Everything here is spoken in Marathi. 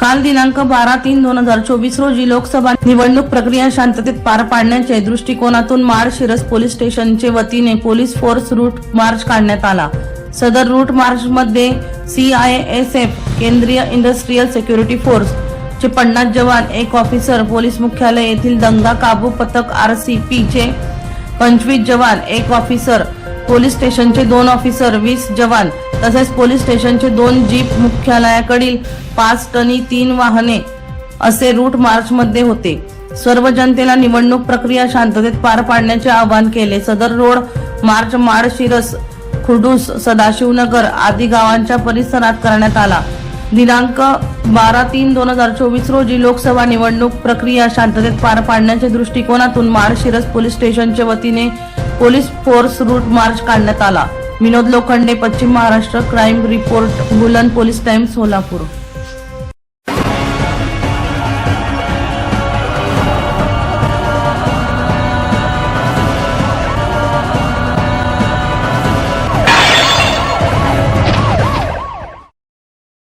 काल दिनांक बारा तीन दोन हजार चोवीस रोजी लोकसभा निवडणूक प्रक्रिया शांततेत पार पाडण्याच्या दृष्टिकोनातून माड शिरस पोलीस स्टेशनचे वतीने पोलीस फोर्स रूट मार्च काढण्यात आला. सदर रूट मार्च मध्ये सीआयएसएफ केंद्रीय इंडस्ट्रीयल सिक्युरिटी फोर्स चे पन्नास जवान एक ऑफिसर पोलीस मुख्यालय येथील दंगा काबू पथक आरसीपी चे पंचवीस जवान एक ऑफिसर पोलीस स्टेशनचे दोन ऑफिसर वीस जवान तसेच पोलीस स्टेशनचे दोन जीप मुख्यालयाकडील पाच टनी तीन वाहने असे रूट मार्च मध्ये होते. सर्व जनतेला निवडणूक प्रक्रिया शांततेत पार पाडण्याचे आवाहन केले. सदर रोड मार्च माड शिरस खुडूस सदाशिवनगर आदी गावांच्या परिसरात करण्यात आला. दिनांक बारा तीन दोन हजार चोवीस रोजी लोकसभा निवडणूक प्रक्रिया शांततेत पार पाडण्याच्या दृष्टिकोनातून माळशिरस पोलीस स्टेशनच्या वतीने पोलीस फोर्स रूट मार्च काढण्यात आला. विनोद लोखंडे पश्चिम महाराष्ट्र क्राईम रिपोर्ट बुलंद पोलीस टाईम सोलापूर.